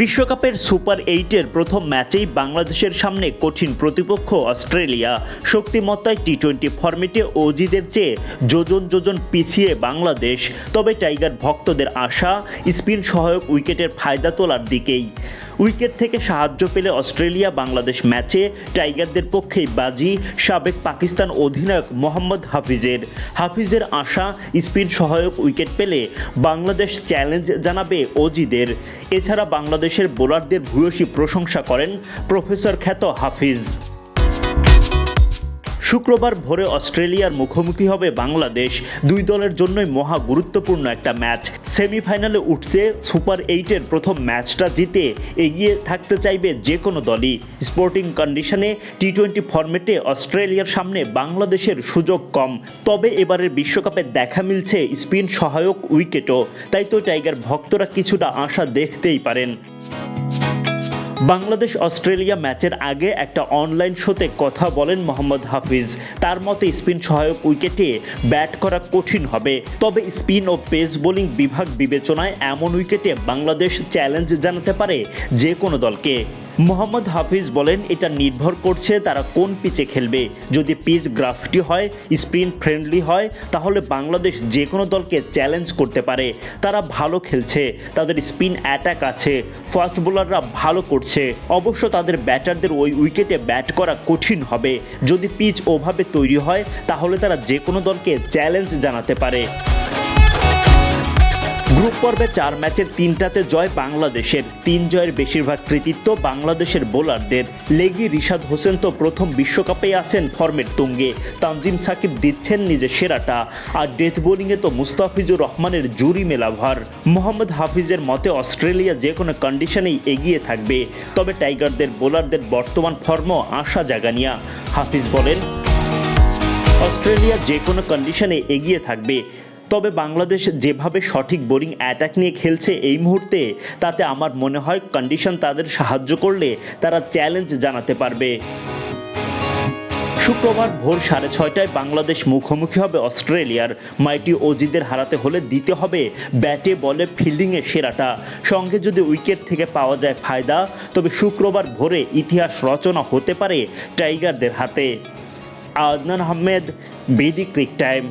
বিশ্বকাপের সুপার এইটের প্রথম ম্যাচেই বাংলাদেশের সামনে কঠিন প্রতিপক্ষ অস্ট্রেলিয়া। শক্তিমত্তায় টি টোয়েন্টি ফর্মেটে অজিদের চেয়ে যোজন যোজন পিছিয়ে বাংলাদেশ। তবে টাইগার ভক্তদের আশা, স্পিন সহায়ক উইকেটের ফায়দা তোলার দিকেই। উইকেট থেকে সাহায্য পেলে অস্ট্রেলিয়া, বাংলাদেশ ম্যাচে টাইগারদের পক্ষেই বাজি সাবেক পাকিস্তান অধিনায়ক মোহাম্মদ হাফিজের। হাফিজের আশা, স্পিন সহায়ক উইকেট পেলে বাংলাদেশ চ্যালেঞ্জ জানাবে অজিদের। এছাড়া বাংলাদেশের বোলারদের ভূয়সী প্রশংসা করেন প্রফেসর খ্যাত হাফিজ। শুক্রবার ভোরে অস্ট্রেলিয়ার মুখোমুখি হবে বাংলাদেশ। দুই দলের জন্যই মহা গুরুত্বপূর্ণ একটা ম্যাচ। সেমিফাইনালে উঠতে সুপার এইটের প্রথম ম্যাচটা জিতে এগিয়ে থাকতে চাইবে যে কোনো দলই। স্পোর্টিং কন্ডিশনে টি টোয়েন্টি ফর্মেটে অস্ট্রেলিয়ার সামনে বাংলাদেশের সুযোগ কম। তবে এবারের বিশ্বকাপে দেখা মিলছে স্পিন সহায়ক উইকেটও। তাই তো টাইগার ভক্তরা কিছুটা আশা দেখতেই পারেন। বাংলাদেশ অস্ট্রেলিয়া ম্যাচের আগে একটা অনলাইন শোতে কথা বলেন মোহাম্মদ হাফিজ। তার মতে স্পিন সহায়ক উইকেটে ব্যাট করা কঠিন হবে। তবে স্পিন ও পেস বোলিং বিভাগ বিবেচনায় এমন উইকেটে বাংলাদেশ চ্যালেঞ্জ জানাতে পারে যে কোনো দলকে। মোহাম্মদ হাফিজ বলেন, এটা নির্ভর করছে তারা কোন পিচে খেলবে। যদি পিচ গ্রাফটি হয়, স্পিন ফ্রেন্ডলি হয়, তাহলে বাংলাদেশ যে কোনো দলকে চ্যালেঞ্জ করতে পারে। তারা ভালো খেলছে, তাদের স্পিন অ্যাটাক আছে, ফাস্ট বোলাররা ভালো করছে। অবশ্য তাদের ব্যাটারদের ওই উইকেটে ব্যাট করা কঠিন হবে। যদি পিচ ওভাবে তৈরি হয়, তাহলে তারা যে কোনো দলকে চ্যালেঞ্জ জানাতে পারে। গ্রুপ পর্বে চার ম্যাচের তিনটাতে জয় বাংলাদেশের। তিন জয়ের বেশিরভাগ কৃতিত্ব বাংলাদেশের বোলারদের। লেগি রিশাদ হোসেন তো প্রথম বিশ্বকাপেই আছেন ফর্মের তুঙ্গে। তানজিম সাকিব দিচ্ছেন নিজের সেরাটা। আর ডেথ বোলিংয়ে তো মুস্তাফিজুর রহমানের জুরি মেলাভার। মোহাম্মদ হাফিজের মতে অস্ট্রেলিয়া যে কোনো কন্ডিশনেই এগিয়ে থাকবে। তবে টাইগারদের বোলারদের বর্তমান ফর্ম আশা জাগানিয়া। হাফিজ বলেন, অস্ট্রেলিয়া যে কোনো কন্ডিশনে এগিয়ে থাকবে। তবে বাংলাদেশ যেভাবে সঠিক বোলিং অ্যাটাক নিয়ে খেলছে এই মুহূর্তে তাতে আমার মনে হয় কন্ডিশন তাদের সাহায্য করলে তারা চ্যালেঞ্জ জানাতে পারবে। শুক্রবার ভোর সাড়ে ছয়টায় বাংলাদেশ মুখোমুখি হবে অস্ট্রেলিয়ার। মাইটি অজিদের হারাতে হলে দিতে হবে ব্যাটে বলে ফিল্ডিংয়ে সেরাটা। সঙ্গে যদি উইকেট থেকে পাওয়া যায় ফায়দা, তবে শুক্রবার ভোরে ইতিহাস রচনা হতে পারে টাইগারদের হাতে। আদনান আহমেদ বেদি ক্রিক টাইম।